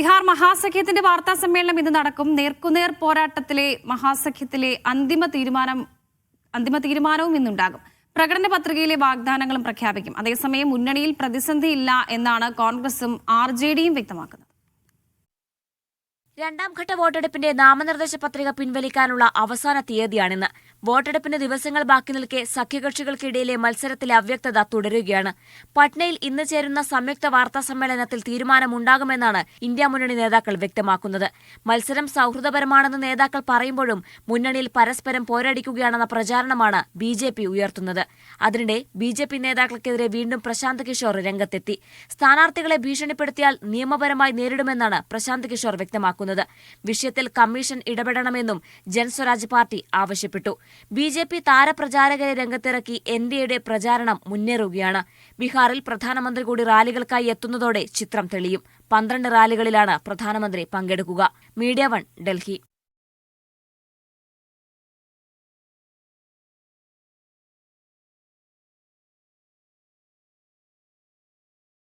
ബീഹാർ മഹാസഖ്യത്തിന്റെ വാർത്താ സമ്മേളനം ഇന്ന് നടക്കും. നേർക്കുനേർ പോരാട്ടത്തിലെ മഹാസഖ്യത്തിലെ അന്തിമ തീരുമാനം അന്തിമ തീരുമാനവും ഇന്നുണ്ടാകും. പ്രകടന പത്രികയിലെ വാഗ്ദാനങ്ങളും പ്രഖ്യാപിക്കും. അതേസമയം മുന്നണിയിൽ പ്രതിസന്ധിയില്ല എന്നാണ് കോൺഗ്രസും ആർ ജെ ഡിയും വ്യക്തമാക്കുന്നത്. രണ്ടാം ഘട്ട വോട്ടെടുപ്പിന്റെ നാമനിർദ്ദേശ പത്രിക പിൻവലിക്കാനുള്ള അവസാന തീയതിയാണിന്ന്. വോട്ടെടുപ്പിന് ദിവസങ്ങൾ ബാക്കി നിൽക്കെ സഖ്യകക്ഷികൾക്കിടയിലെ മത്സരത്തിലെ അവ്യക്തത തുടരുകയാണ്. പട്നയിൽ ഇന്ന് ചേരുന്ന സംയുക്ത വാർത്താ സമ്മേളനത്തിൽ തീരുമാനമുണ്ടാകുമെന്നാണ് ഇന്ത്യ മുന്നണി നേതാക്കൾ വ്യക്തമാക്കുന്നത്. മത്സരം സൌഹൃദപരമാണെന്ന് നേതാക്കൾ പറയുമ്പോഴും മുന്നണിയിൽ പരസ്പരം പോരടിക്കുകയാണെന്ന പ്രചാരണമാണ് ബി ജെ പി ഉയർത്തുന്നത്. അതിനിടെ ബി ജെ പി നേതാക്കൾക്കെതിരെ വീണ്ടും പ്രശാന്ത് കിഷോർ രംഗത്തെത്തി. സ്ഥാനാർത്ഥികളെ ഭീഷണിപ്പെടുത്തിയാൽ നിയമപരമായി നേരിടുമെന്നാണ് പ്രശാന്ത് കിഷോർ വ്യക്തമാക്കുന്നത്. വിഷയത്തിൽ കമ്മീഷൻ ഇടപെടണമെന്നും ജൻസ്വരാജ് പാർട്ടി ആവശ്യപ്പെട്ടു. ബി ജെ പി താരപ്രചാരകരെ രംഗത്തിറക്കി എൻ ഡി എയുടെ പ്രചാരണം മുന്നേറുകയാണ്. ബീഹാറിൽ പ്രധാനമന്ത്രി കൂടി റാലികൾക്കായി എത്തുന്നതോടെ ചിത്രം തെളിയും. പന്ത്രണ്ട് റാലികളിലാണ് പ്രധാനമന്ത്രി പങ്കെടുക്കുക. Media one Delhi.